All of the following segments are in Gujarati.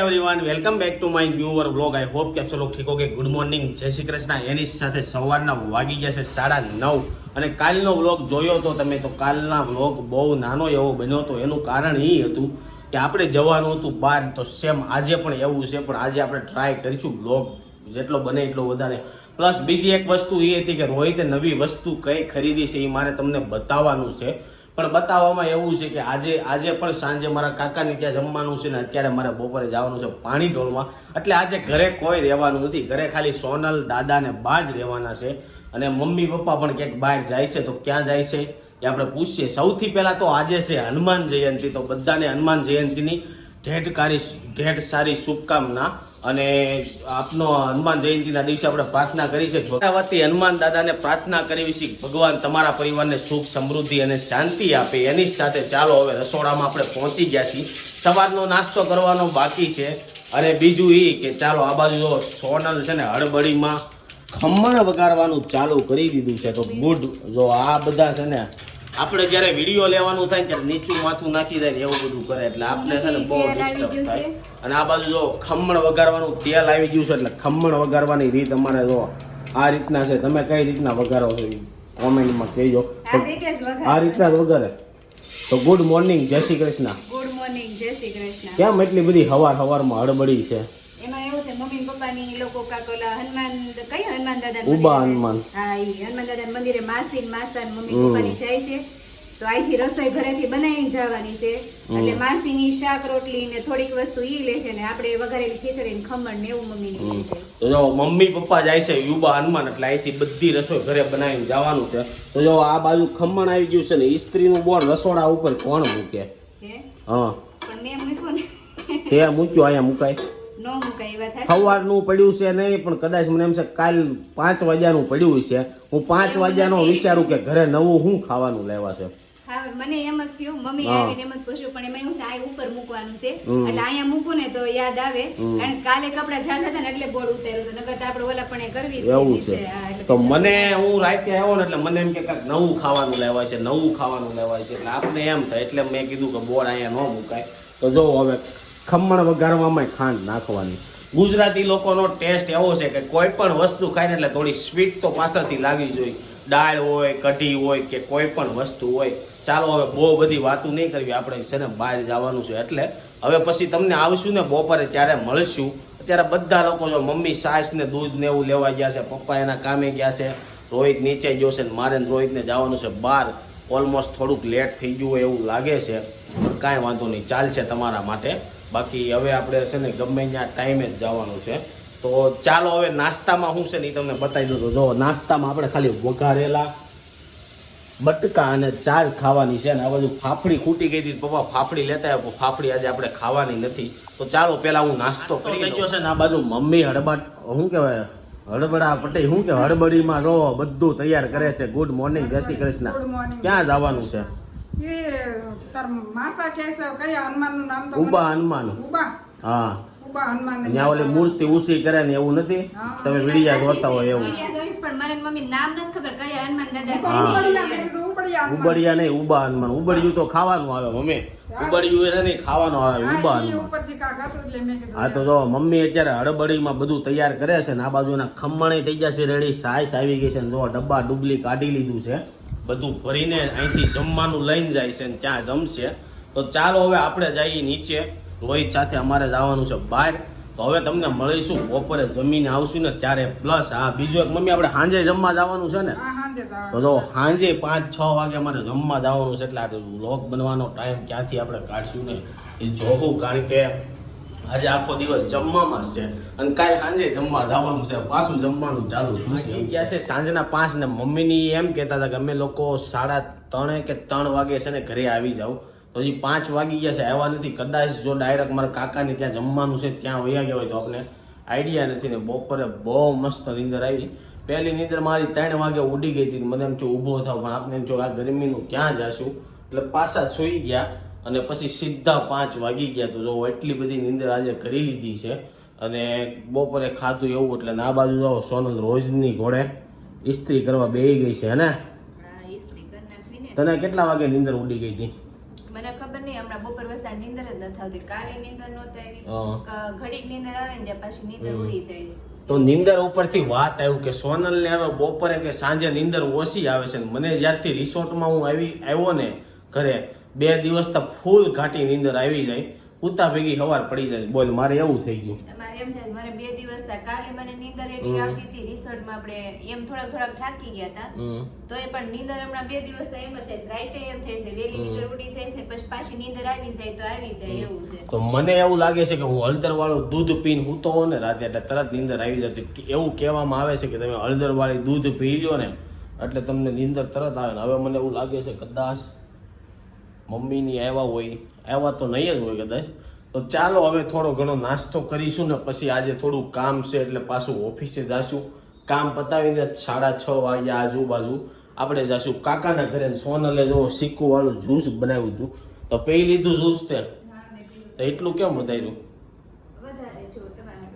Everyone welcome back to my new vlog I hope કે આપ સૌ ઠીક હો કે ગુડ મોર્નિંગ જય શ્રી કૃષ્ણ. એની સાથે સવારના વાગી ગયા છે સાડા નવ. અને કાલનો વ્લોગ જોયો તો તમે તો કાલના વ્લોગ બહુ નાનો એવો બન્યો હતો. એનું કારણ એ હતું કે આપણે જવાનું હતું બહાર તો સેમ આજે પણ એવું છે, પણ આજે આપણે ટ્રાય કરીશું વ્લોગ જેટલો બને એટલો વધારે. પ્લસ બીજી એક વસ્તુ એ હતી કે રોહિતે નવી વસ્તુ કઈ ખરીદી છે એ મારે તમને બતાવવાનું છે. પણ બતાવવામાં એવું છે કે આજે આજે પણ સાંજે મારા કાકાની ત્યાં જમવાનું છે ને અત્યારે મારે બપોરે જવાનું છે પાણી ઢોળમાં એટલે આજે ઘરે કોઈ રહેવાનું નથી. ઘરે ખાલી સોનલ, દાદા ને બા જ રહેવાના છે. અને મમ્મી, પપ્પા પણ ક્યાંક બહાર જાય છે તો ક્યાં જાય છે એ આપણે પૂછીએ. સૌથી પહેલાં તો આજે છે હનુમાન જયંતિ. તો બધાને હનુમાન જયંતિની ઢેઢ સારી શુભકામના. અને આપનો હનુમાન જયંતિના દિવસે આપણે પ્રાર્થના કરી છે. ભગવતી હનુમાન દાદાને પ્રાર્થના કરવી છે ભગવાન તમારા પરિવારને સુખ, સમૃદ્ધિ અને શાંતિ આપે. એની સાથે ચાલો હવે રસોડામાં આપણે પહોંચી ગયા છીએ. સવારનો નાસ્તો કરવાનો બાકી છે. અને બીજું એ કે ચાલો આ બાજુ સોનલ છે ને હળબડીમાં ખમણ વગાડવાનું ચાલુ કરી દીધું છે. તો ગુડ. જો આ બધા છે ને આપણે જ્યારે વીડિયો લેવાનું થાય ત્યારે નીચું માથું નાખી જાય ને એવું બધું કરે એટલે આપણે છે ને બહુ ડિસ્ટર્બ થાય. અને આ બાજુ જો ખમણ વગાડવાનું તેલ આવી ગયું છે એટલે ખમણ વગાડવાની રીત અમારે જો આ રીતના છે. તમે કઈ રીતના વગાડો છો કોમેન્ટમાં કહેજો. આ રીતે આ રીતના જ વગાડે તો ગુડ મોર્નિંગ જય શ્રી કૃષ્ણ. ગુડ મોર્નિંગ જય શ્રી કૃષ્ણ. કેમ એટલી બધી હવાર હવારમાં એવું છે? મમ્મી પપ્પાની લોકો કાકોલા હનુમાન કઈ હનુમાન દાદા ઉબા હનુમાન. હા એ હનુમાન દાદા મંદિરે માસી માસા મમ્મી પપ્પાની જાય છે. તો અહીંથી રસોઈ ઘરેથી બનાવીને જવાની છે. એટલે માસીની શાક રોટલી ને થોડીક વસ્તુ ઈ લે છે ને આપણે વઘારેલી ખીચડી ને ખમણ ને એવું મમ્મી ને તો જો મમ્મી પપ્પા જાય છે યુબા હનુમાન એટલે અહીંથી બધી રસોઈ ઘરે બનાવીને જવાનું છે. તો જો આ બાજુ ખમણ આવી ગયું છે ને ઇસ્ત્રીનું બોર્ડ રસોડા ઉપર કોણ મૂકે? હે? હા. પણ મેં મૂક્યું ને. મૂક્યું અહીંયા મુકાય. નો સવારનું પડ્યું છે નહીં પણ કદાચ મને એમ છે કાલ પાંચ વાગ્યાનું પડ્યું છે. હું પાંચ વાગ્યાનો વિચારું કે ઘરે નવું શું ખાવાનું લેવા છે. મને એમ જ થયું મમ્મી આવીને એમ જ પૂછ્યું પણ એમાં છે આ ઉપર મૂકવાનું છે. એટલે અહીંયા મૂકું ને તો યાદ આવે. કારણ કાલે કપડા જાતા હતા ને એટલે બોર્ડ ઉતાર્યું તો નકર આપણે ઓલા પણ કરવી એવું છે. તો મને હું રાતે આવ્યો ને એટલે મને એમ કે કાંઈક નવું ખાવાનું લેવાય છે નવું ખાવાનું લેવાય છે. એટલે આપણે એમ થાય એટલે મેં કીધું કે બોર્ડ અહીંયા ન મુકાય. તો જો હવે ખમણ વઘારવામાં ખાંડ નાખવાની. ગુજરાતી લોકોનો ટેસ્ટ એવો છે કે કોઈ પણ વસ્તુ ખાય એટલે થોડી સ્વીટ તો પાછળથી લાગવી જોઈએ દાળ હોય, કઢી હોય કે કોઈ પણ વસ્તુ હોય. ચાલો હવે બહુ બધી વાતો નહીં કરવી, આપણે છે ને બહાર જવાનું છે. એટલે હવે પછી તમને આવશું ને બપોરે ત્યારે મળશું. અત્યારે બધા લોકો જો મમ્મી સાસ ને દૂધ ને એવું લેવા ગયા છે, પપ્પા એના કામે ગયા છે. રોહિત નીચે ગયો છે મારે રોહિતને જવાનું છે બહાર. ઓલમોસ્ટ થોડુંક લેટ થઈ ગયું હોય એવું લાગે છે. પણ કાંઈ વાંધો નહીં, ચાલશે તમારા માટે. બાકી હવે આપણે છે ને ગમે ત્યાં ટાઈમે જ જવાનું છે. તો ચાલો હવે નાસ્તામાં શું છે ને એ તમને બતાવી દઉં તો જો નાસ્તામાં આપણે ખાલી વઘારેલા બટકા અને ચા ખાવાની છે ને આ બધું ફાફડી ખૂટી ગઈ હતી પપ્પા ફાફડી લેતા આવ્યા ફાફડી આજે આપણે ખાવાની નથી. તો ચાલો પેલા હું નાસ્તો કરી ગયો છે ને આ બાજુ મમ્મી હડબડ શું કહેવાય? હડબડા પટેલ શું કે હડબડીમાં રહો બધું તૈયાર કરે છે. ગુડ મોર્નિંગ જય શ્રી કૃષ્ણ. ક્યાં જવાનું છે? એ તાર માસા કહે છે કયા હનુમાનનું નામ તો મને- ઉબા હનુમાન. હા. ત્યાં ઓલી મૂર્તિ ઉસી કરે ને એવું નથી? તમે વિડીયા જોતા હોય એવું. વીડિયો જોઈશ પણ મને મમ્મી નામ નથી ખબર કયા હનુમાન દાદા છે. ઉબડિયા નહીં ઉબા હનુમાન. ઉબડિયું તો ખાવાનું આવે મમ્મી. ઉબડિયું છે નહીં ખાવાનું આવે ઉબા હનુમાન. હા તો જો મમ્મી અત્યારે હળબડીમાં બધું તૈયાર કરે છે ને આ બાજુના ખમણે થઈ જશે રેડી સાઈસ આવી ગઈ છે જો ડબ્બા ડુબલી કાઢી લીધું છે. બધું ભરીને અહીંથી જમવાનું લઈને જાય છે ને ત્યાં જમશે. તો ચાલો હવે આપણે જઈએ નીચે. રોહિત સાથે અમારે જવાનું છે બહાર. તો હવે તમને મળીશું. બપોરે જમીને આવશું ને ત્યારે પ્લસ હા બીજું એક મમ્મી આપણે સાંજે જમવા જવાનું છે ને. તો જો સાંજે પાંચ છ વાગે અમારે જમવા જવાનું છે એટલે આ લોક બનવાનો ટાઈમ ક્યાંથી આપણે કાઢશું ને એ જોવું કારણ કે આજે આખો દિવસ જમવામાં છે. અને કાંઈ સાંજે જમવા જવાનું છે. પાછું જમવાનું ચાલુ શું છે? એ કહે છે? સાંજના પાંચ ને મમ્મીની એમ કહેતા હતા કે અમે લોકો સાડા ત્રણે કે ત્રણ વાગે છે ને ઘરે આવી જાઉં તો હજી પાંચ વાગી ગયા છે. આવ્યા નથી. કદાચ જો ડાયરેક્ટ મારા કાકાની ત્યાં જમવાનું છે, ત્યાં વયા ગયા હોય તો આપણે આઈડિયા નથી ને બપોરે બહુ મસ્ત નીંદર આવી. પહેલી નીંદર મારી ત્રણ વાગે ઉડી ગઈ હતી મને એમ જો ઊભો થાવ. પણ આપણે જો આ ગરમીનું ક્યાં જશું? એટલે પાછા સૂઈ ગયા. અને પછી સીધા પાંચ વાગી ગયા તો જો એટલી બધી નીંદર આજે કરી લીધી છે અને બપોરે ખાધું એવું એટલે ના બાજુ જાઓ સોનલ રોજની ઘોડે ઇસ્ત્રી કરવા બેહી ગઈ છે ને? તને કેટલા વાગે નીંદર ઉડી ગઈ હતી? મને ખબર નહીં હમણાં બપોર વસ્તા નીંદર જ ન આવતી. કાલે નીંદર નહોતી આવી. ઘડીક નીંદર આવે ને ત્યાં પાછી નીંદર ઉડી જાય તો નિંદર ઉપરથી વાત આવ્યું કે સોનલ ને હવે બપોરે કે સાંજે નિંદર ઓછી આવે છે ને? મને જ્યારથી રિસોર્ટમાં હું આવી આવ્યો ને ઘરે બે દિવસ તો ફૂલ ઘાટી નીંદર આવી જાય ઉતા ભેગી હવાર પડી જાય. બોલ મારે એવું થઈ ગયું. મારે એમ થાય મારે બે દિવસ થા કાલે મને નીંદર એટલી આવતી હતી રિસોર્ટમાં આપણે એમ થોડાક થોડાક થાકી ગયા હતા. તો એ પણ નીંદર હમણાં બે દિવસ થા એમ જ થાય. રાતે એમ થાય છે વેલી નીંદર ઉડી જાય છે પછી પાછી નીંદર આવી જાય તો આવી જાય એવું છે. તો મને એવું લાગે છે કે હું હળદર વાળું દૂધ પીને હું તો ને રાતે એટલે તરત નીંદર આવી જતી એવું કહેવામાં આવે છે કે તમે હળદર વાળી દૂધ પી લ્યો ને એટલે તમને નીંદર તરત આવે ને. હવે મને એવું લાગે છે કદાચ મમ્મીની આવ્યા હોય આવ્યા તો નહીં જ હોય કદાચ. તો ચાલો હવે થોડો ઘણો નાસ્તો કરીશું ને પછી આજે થોડું કામ છે એટલે પાછું ઓફિસે જાશું. કામ પતાવીને સાડા છ વાગ્યા આજુબાજુ આપણે જાશું. કાકાના ઘરે સોનલે જો સિક્કુ વાળું જ્યુસ બનાવ્યું હતું. તો પી લીધું જ્યુસ તે? તો એટલું કેમ બતાવ્યું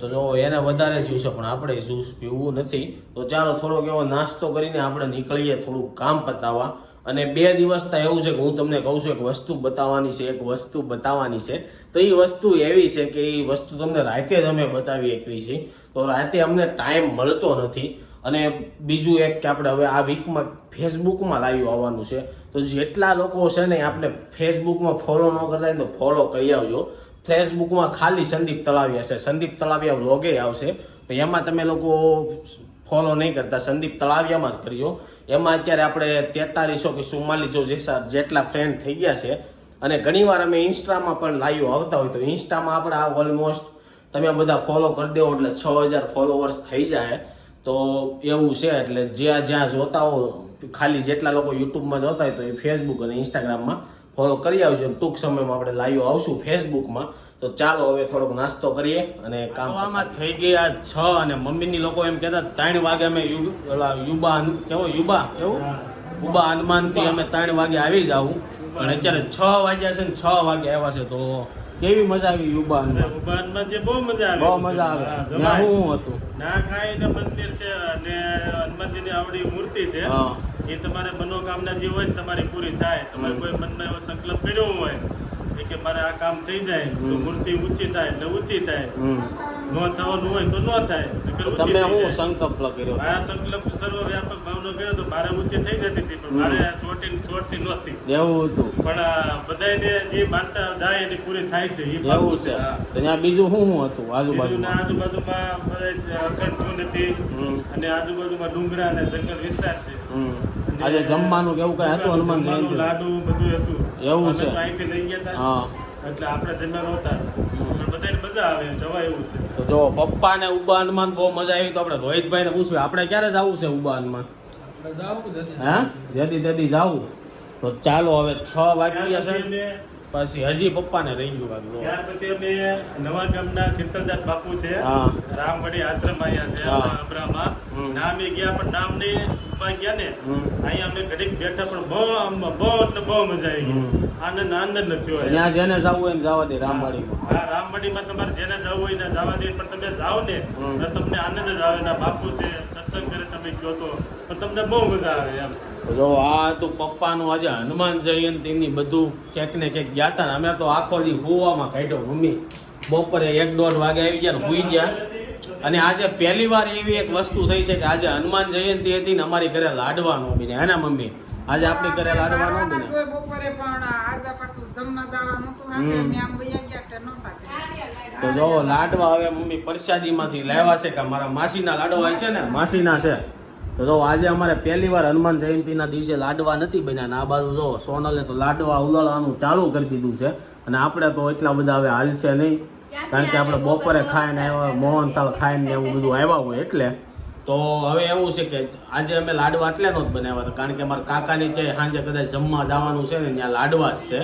તો જો એને વધારે જ્યુસ પણ આપણે જ્યુસ પીવું નથી. તો ચાલો થોડોક એવો નાસ્તો કરીને આપણે નીકળીએ, થોડું કામ પતાવવા. અને બે દિવસ તો એવું છે કે હું તમને કહું છું, એક વસ્તુ બતાવવાની છે, એક વસ્તુ બતાવવાની છે. તો એ વસ્તુ એવી છે કે એ વસ્તુ તમને રાતે જ અમે બતાવી શકીએ છે તો રાતે અમને ટાઈમ મળતો નથી. અને બીજું એક કે આપણે હવે આ વીકમાં ફેસબુકમાં લાઈવ આવવાનું છે. તો જેટલા લોકો છે ને આપણે ફેસબુકમાં ફોલો ન કરતા હોય તો ફોલો કરી આવજો. ફેસબુકમાં ખાલી સંદીપ તળાવિયા છે. સંદીપ તળાવિયા વ્લોગે આવશે. એમાં તમે લોકો ફોલો નહીં કરતા. સંદીપ તળાવિયામાં જ કરજો. એમાં અત્યારે આપણે તેતાલીસો કે ચુમ્માલીસો જેટલા ફ્રેન્ડ થઈ ગયા છે. અને ઘણીવાર અમે ઇન્સ્ટામાં પણ લાઈવ આવતા હોય તો ઇન્સ્ટામાં આપણે ઓલમોસ્ટ તમે બધા ફોલો કરી દો એટલે છ હજાર ફોલોવર્સ થઈ જાય. તો એવું છે એટલે જ્યાં જ્યાં જોતા હો, ખાલી જેટલા લોકો યુટ્યુબમાં જોતા હોય તો એ ફેસબુક અને ઇન્સ્ટાગ્રામમાં ફોલો કરી આવજો. ટૂંક સમયમાં આપણે લાઈવ આવશું ફેસબુકમાં તો ચાલો હવે થોડોક નાસ્તો કરીએ અને કામ આમાં થઈ ગયા છ અને મમ્મીની લોકો એમ કહેતા ત્રણ વાગે અમે યુબા કેવો? યુબા? એવું? ઉબા હનુમાનથી અમે ત્રણ વાગે આવી જાવું પણ અત્યારે છ વાગ્યા છે ને છ વાગે આવ્યા છે તો કેવી મજા આવી યુબા હનુમાન જે બહુ મજા આવે. બહુ મજા આવે. હા, ત્યાં જમાય. શું હતું? ના ખાઈને મંદિર છે અને હનુમાનજીની આવડી મૂર્તિ છે. એ તમારે મનોકામના જે હોય ને તમારી પૂરી થાય. તમારે કોઈ મનમાં એવો સંકલ્પ કર્યો હોય કે મારે આ કામ થઈ જાય તો મૂર્તિ ઊંચી થાય એટલે ઊંચી થાય. નો થવાનું હોય તો ન થાય. તમે હું સંકલ્પ કર્યો? મારા સંકલ્પ સર્વ વ્યાપક ભાવનો કર્યો તો મારે ઊંચી થઈ જતી હતી પણ મારે છોટી ચોટતી નહોતી. એવું હતું. પણ આ બધાયને જે માનતા જાય એની પૂરી થાય છે એવું છે. ત્યાં બીજું શું શું હતું આજુબાજુ આજુબાજુમાં બધા અખંડ હતી. અને આજુબાજુમાં ડુંગરા અને જંગલ વિસ્તાર છે. આજે જમવાનું કેવું કઈ હતું હનુમાન જયંતિ લાડુ બધું હતું. એવું છે. અહીંથી લઈ ગયા હા. એટલે આપણે જમ્યા નહોતા બધાને મજા આવે જવા એવું છે. તો જો પપ્પા ને ઉબા હનુમાન બહુ મજા આવી તો આપણે રોહિતભાઈ ને પૂછ્યું આપણે ક્યારે જવું છે ઉબા હનુમાન હે? જેદી તેદી જાવું. તો ચાલો હવે છ વાગ્યા છે. પછી હજી પપ્પાને રહી ગયું કાંઈક ત્યાર પછી અમે નવા ગામના શીતલદાસ બાપુ છે. રામવાડી આશ્રમ આયા છે. અબ્રામાં. નામે ગયા પણ નામ ને ગયા ને. અહીંયા અમે ઘડીક બેઠા પણ બહુ આમ બહુ બહુ મજા આવી ગઈ. આનંદ આનંદ થયો ત્યાં જેને જવું હોય જવા દે રામવાડીમાં. હા રામવાડીમાં તમારે જેને જવું હોય ને જવા દે પણ તમે જાઓ ને તો તમને આનંદ જ આવે ના બાપુ છે સત્સંગ કરે તમે કહો તો પણ તમને બહુ મજા આવે એમ. જો આ તો પપ્પાનું આજે હનુમાન જયંતીની બધું ક્યાંક ને ક્યાંક ગયા હતા ને અમે તો આખો દી હુવામાં કાઢ્યો મમ્મી. બપોરે એક દોઢ વાગે આવી ગયા ને હુઈ ગયા. અને આજે પહેલી વાર એવી એક વસ્તુ થઈ છે કે આજે હનુમાન જયંતી હતી ને અમારી ઘરે લાડવા નો બને. હે ને મમ્મી? આજે આપણી ઘરે લાડવા નો જવાના બને જ હોય બપોરે પણ આજે પાછું જમવા જવાનું હતું. હાજર હમ. ને આમ વયા ગયા એટલે નહોતા તો જો લાડવા હવે મમ્મી પ્રસાદીમાંથી લાવ્યા છે કે મારા માસીના લાડવા છે ને? માસીના છે. તો જો આજે અમારે પહેલી વાર હનુમાન જયંતીના દિવસે લાડવા નથી બન્યા ને આ બાજુ જો સોનલે તો લાડવા ઉલાળવાનું ચાલુ કરી દીધું છે. અને આપણે તો એટલા બધા હવે હાલ છે નહીં. કારણ કે આપણે બપોરે ખાઈને આવ્યા મોહનથાળ ખાઈને એવું બધું આવ્યા હોય એટલે. તો હવે એવું છે કે આજે અમે લાડવા એટલે નો જ બનાવ્યા હતા કારણ કે અમારા કાકાની ત્યાં સાંજે કદાચ જમવા જવાનું છે ને ત્યાં લાડવા જ છે.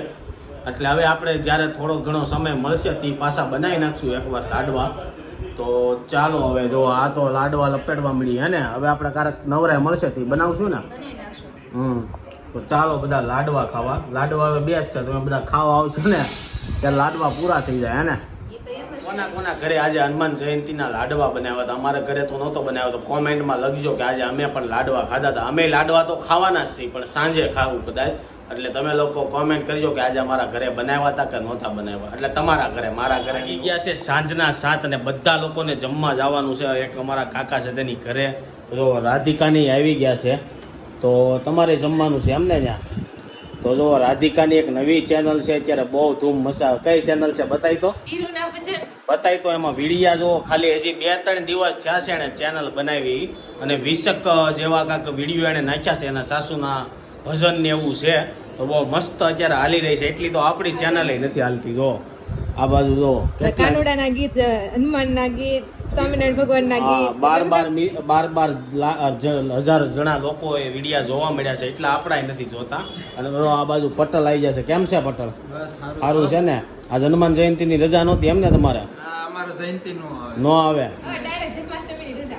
એટલે હવે આપણે જ્યારે થોડો ઘણો સમય મળશે તે પાછા બનાવી નાખશું એકવાર લાડવા. તો ચાલો હવે જો આ તો લાડવા લપેટવા મળી હે ને હવે આપણે ક્યારેક નવરાય મળશે તે બનાવશું ને? હમ. તો ચાલો બધા લાડવા ખાવા. લાડવા હવે બેસ્ટ છે તમે બધા ખાવા આવશો ને ત્યારે લાડવા પૂરા થઈ જાય હે ને? તો કોના કોના ઘરે આજે હનુમાન જયંતીના લાડવા બનાવ્યા હતા? અમારા ઘરે તો નહોતો બનાવ્યો તો કોમેન્ટમાં લખજો કે આજે અમે પણ લાડવા ખાધા હતા. અમે લાડવા તો ખાવાના જ છીએ પણ સાંજે ખાવું કદાચ. એટલે તમે લોકો કોમેન્ટ કરજો કે આજે અમારા ઘરે બનાવ્યા હતા કે નહોતા બનાવ્યા. એટલે તમારા ઘરે મારા ઘરે ઈ ગયા છે સાંજના સાત અને બધા લોકોને જમવા જવાનું છે. એક અમારા કાકા છે તેની ઘરે. જો રાધિકાની આવી ગયા છે. તો તમારે જમવાનું છે એમને ત્યાં? તો જો રાધિકાની એક નવી ચેનલ છે અત્યારે બહુ ધૂમ મસા કઈ ચેનલ છે? બતાવી તો. બતાવી તો એમાં વિડિયા જો ખાલી હજી બે ત્રણ દિવસ થયા છે એણે ચેનલ બનાવી. અને વિશક જેવા કાંક વીડિયો એણે નાખ્યા છે એના સાસુના ભજન ને એવું છે. તો બહુ મસ્ત અત્યારે હાલી રહી છે. એટલી તો આપણી ચેનલ નથી હાલતી જો. આ બાજુ જો કાનુડાના ગીત હનુમાનના ગીત સ્વામિનારાયણ ભગવાનના ગીત બાર બાર બાર બાર લા- હજાર જણા લોકો એ વિડિયા જોવા મળ્યા છે એટલા આપણા નથી જોતા. અને આ બાજુ પટલ આવી જશે કેમ છે પટલ? સારું. છે ને? આજ હનુમાન જયંતિની રજા નહોતી એમ ને તમારે જયંતિ નો આવે. ન આવે?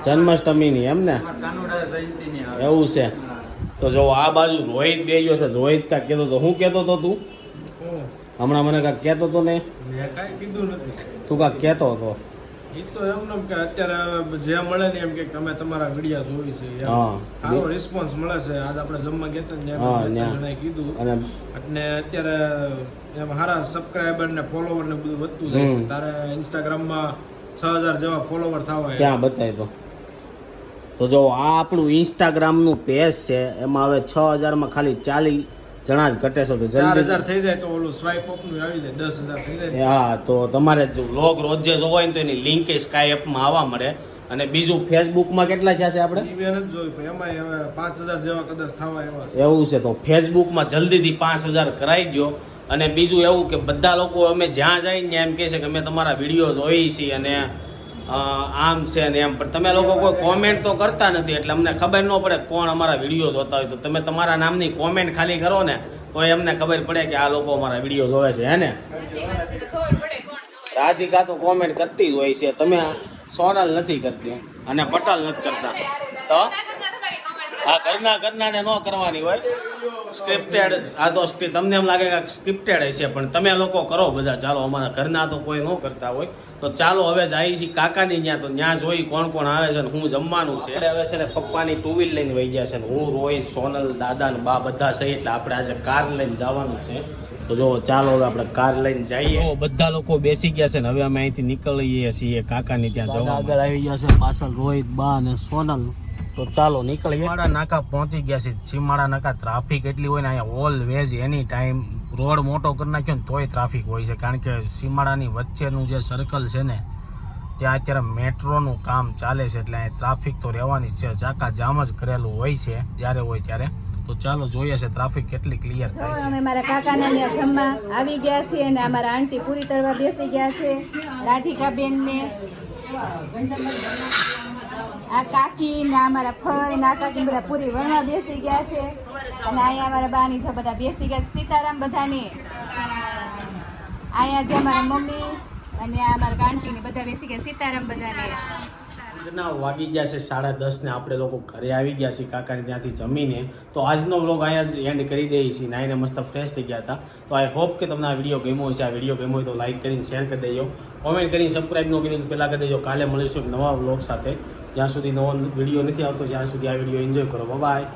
જન્માષ્ટમીની એમ ને? અમારે કાનુડા જયંતિ ની આવે. એવું છે. તો જો આ બાજુ રોહિત બે ગયો છે. રોહિત કહેતો તો હું કહેતો તો તું? હમણાં મને કાંઈક કહેતો તો ને મેં કાંઈ કીધું નથી. તું કાંઈક કહેતો હતો? એ તો કે અત્યારે જે મળે ને એમ કે તમે તમારા વિડીયા જોઈ છે સારો રિસ્પોન્સ મળે છે. આજ આપણે જમવા ગયા ને હા, ત્યાં બે ન્યા. ત્રણ જણાએ કીધું. અને અત્યારે એમ સારા સબસ્ક્રાઈબર ને ફોલોવર ને બધું વધતું જાય છે. તારે ઇન્સ્ટાગ્રામમાં છ હજાર જેવા ફોલોવર થવા ક્યાં બતાય તો? તો જો આ આપણું ઇન્સ્ટાગ્રામનું પેજ છે એમાં હવે છ હજારમાં ખાલી ચાલી જણા જ ઘટે છે તો ચાર હજાર થઈ જાય તો ઓલું સ્વાઇપ અપનું આવી જાય દસ હજાર થઈ જાય. હા તો તમારે જો લોગ રોજે જ જોવો હોય ને તો એની લિંક એ સ્કાય એપમાં આવવા મળે. અને બીજું ફેસબુકમાં કેટલા થયા છે આપણે? એમાં હવે પાંચ હજાર જેવા કદાચ થવા એવા છે. એવું છે તો ફેસબુકમાં જલ્દીથી પાંચ હજાર કરાવી દો અને બીજું એવું કે બધા લોકો અમે જ્યાં જઈને ને એમ કહે છે કે અમે તમારા વીડિયો જોઈ છીએ અને આમ છે ને એમ. પણ તમે લોકો કોઈ કોમેન્ટ તો કરતા નથી, એટલે અમને ખબર ન પડે કોણ અમારા વીડિયો જોતા હોય તો. તમે તમારા નામની કોમેન્ટ ખાલી કરો ને તો અમને ખબર પડે કે આ લોકો અમારા વીડિયો જોવે છે, હે ને? રાધિકા તો કોમેન્ટ કરતી જ હોય છે. તમે સોનલ નથી કરતી. અને પટલ નથી કરતા. તો? હા ઘરના ઘરના ને ન કરવાની હોય. સ્ક્રિપ્ટેડ આ તો તમને એમ લાગે કે સ્ક્રિપ્ટેડ હશે પણ તમે લોકો કરો બધા. ચાલો અમારા ઘરના તો કોઈ ન કરતા હોય. તો ચાલો હવે જાય છે કાકાની ત્યાં તો ત્યાં જોઈ કોણ કોણ આવે છે ને હું જમવાનું છે. હવે છે ને પપ્પાની ટુ વ્હીલ લઈને વહી ગયા છે ને હું રોહિત સોનલ દાદા ને બા બધા છે એટલે આપણે આજે કાર લઈને જવાનું છે. તો જો ચાલો હવે આપણે કાર લઈને જઈએ. તો બધા લોકો બેસી ગયા છે ને હવે અમે અહીંથી નીકળીએ છીએ કાકાની ત્યાં જવા આગળ આવી ગયા છે પાછળ રોહિત બા અને સોનલ. તો ચાલો નીકળીએ. સીમાડા નાકા પહોંચી ગયા છે. સીમાડા નાકા ટ્રાફિક એટલી હોય ને અહીંયા all veg any time road મોટો કરી નાખ્યો ને તોય ટ્રાફિક હોય છે. કારણ કે સીમાડાની વચ્ચેનું જે સર્કલ છે ને ત્યાં અત્યારે મેટ્રોનું કામ ચાલે છે એટલે અહીંયા ટ્રાફિક તો રહેવાની જ છે. ચાકા જામ જ કરેલું હોય છે. જ્યારે હોય ત્યારે. તો ચાલો જોઈએ છે ટ્રાફિક કેટલી ક્લિયર થાય છે. અમે મારા કાકાના ત્યાં જમવા આવી ગયા છે અને અમારા આંટી પૂરી તળવા બેસી ગયા છે. રાધિકા બેન ને આ કાકી ને આ મારા ફઈ ને આ કાકી બધા પૂરી વણવા બેસી ગયા છે. અને અહીંયા અમારા બાની છે બધા બેસી ગયા છે. સીતારામ બધાની. અહીંયા જે અમારા મમ્મી અને આ અમારા આંટી ને બધા બેસી ગયા સીતારામ બધાની. ના વાગી ગયા છે સાડા દસ ને આપણે લોકો ઘરે આવી ગયા છીએ કાકાને ત્યાંથી જમીને. તો આજનો વ્લોગ અહીંયા જ એન્ડ કરી દઈએ છીએ. નાઈને મસ્ત ફ્રેશ થઈ ગયા હતા. તો આઈ હોપ કે તમને આ વીડિયો ગમ્યો હશે. આ વીડિયો ગમ્યો હોય તો લાઈક કરીને શેર કરી દેજો. કોમેન્ટ કરીને સબસ્ક્રાઈબ ન કરી પહેલાં કરી દેજો. કાલે મળીશું એક નવા વ્લોગ સાથે. જ્યાં સુધી નવો વીડિયો નથી આવતો જ્યાં સુધી આ વીડિયો એન્જોય કરો. બાય